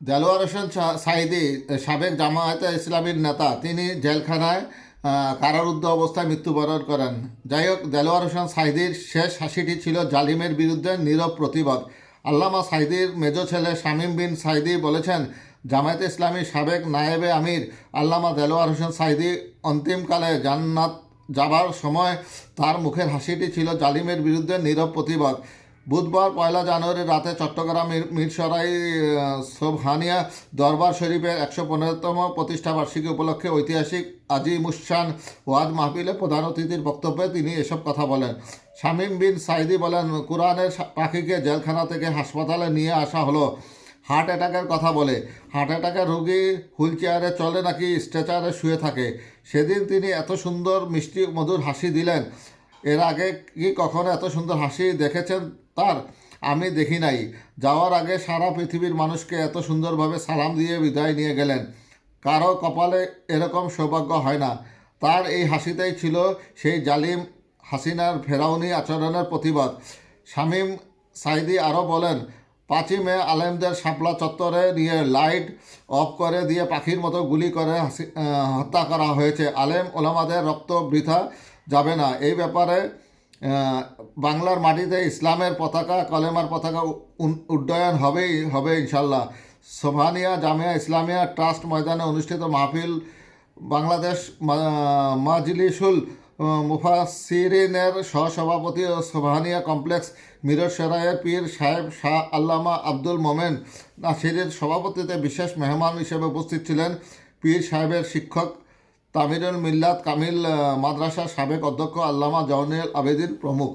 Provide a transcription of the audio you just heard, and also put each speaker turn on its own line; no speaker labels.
দেলোয়ার হোসেন সাইদি সাবেক জামায়াতে ইসলামীর নেতা, তিনি জেলখানায় কারারুদ্ধ অবস্থায় মৃত্যুবরণ করেন। যাই হোক, দেলোয়ার হোসেন সাইদির শেষ হাসিটি ছিল জালিমের বিরুদ্ধে নীরব প্রতিবাদ। আল্লামা সাইদির মেজ ছেলে শামীম বিন সাইদি বলেছেন, জামায়াতে ইসলামী সাবেক নায়েবে আমির আল্লামা দেলোয়ার হোসেন সাইদি অন্তিমকালে জান্নাত যাবার সময় তার মুখের হাসিটি ছিল জালিমের বিরুদ্ধে নীরব প্রতিবাদ। বুধবার পয়লা জানুয়ারি রাতে চট্টগ্রাম মিরসরাই আহ, সোবহানিয়া দরবার শরীফের একশো পনেরোতম প্রতিষ্ঠা বার্ষিকী উপলক্ষে ঐতিহাসিক আজি মুসান ওয়াজ মাহফিলে প্রধান অতিথির বক্তব্যে তিনি এসব কথা বলেন। শামীম বিন সাইদি বলেন কোরআনের পাখিকে জেলখানা থেকে হাসপাতালে নিয়ে আসা হলো। হার্ট অ্যাটাকের কথা বলে। হার্ট অ্যাটাকের রোগী হুইল চেয়ারে চলে নাকি স্ট্রেচারে শুয়ে থাকে। সেদিন তিনি এত সুন্দর মিষ্টি মধুর হাসি দিলেন। এর আগে কি কখনো এত সুন্দর হাসি দেখেছেন তার, আমি দেখি নাই। যাওয়ার আগে সারা পৃথিবীর মানুষকে এত সুন্দরভাবে সালাম দিয়ে বিদায় নিয়ে গেলেন। কারও কপালে এরকম সৌভাগ্য হয় না। তার এই হাসিটাই ছিল সেই জালিম হাসিনার ফেরাউনি আচরণের প্রতিবাদ। শামীম সাইদি আরও বলেন, পাঁচই মে আলেমদের শাপলা চত্বরে নিয়ে লাইট অফ করে দিয়ে পাখির মতো গুলি করে হাসি- হত্যা করা হয়েছে। আলেম ওলামাদের রক্ত বৃথা যাবে না। এই ব্যাপারে বাংলার মাটিতে ইসলামের পতাকা, কলেমার পতাকা উড্ডয়ন হবেই, হবে ইনশাল্লাহ সোভানিয়া জামিয়া ইসলামিয়া ট্রাস্ট ময়দানে অনুষ্ঠিত মাহফিল বাংলাদেশ মাজলিসুল মুফাসিরিনের সহসভাপতি ও সোভানিয়া কমপ্লেক্স মিরর সেরায়ের পীর সাহেব শাহ আল্লামা আব্দুল মোমেন নাসিরের সভাপতিতে বিশেষ মেহমান হিসেবে উপস্থিত ছিলেন। পীর সাহেবের শিক্ষক তামিরুল মিল্লাত কামিল মাদ্রাসার সাবেক অধ্যক্ষ আল্লামা জওনেল আবেদিন প্রমুখ।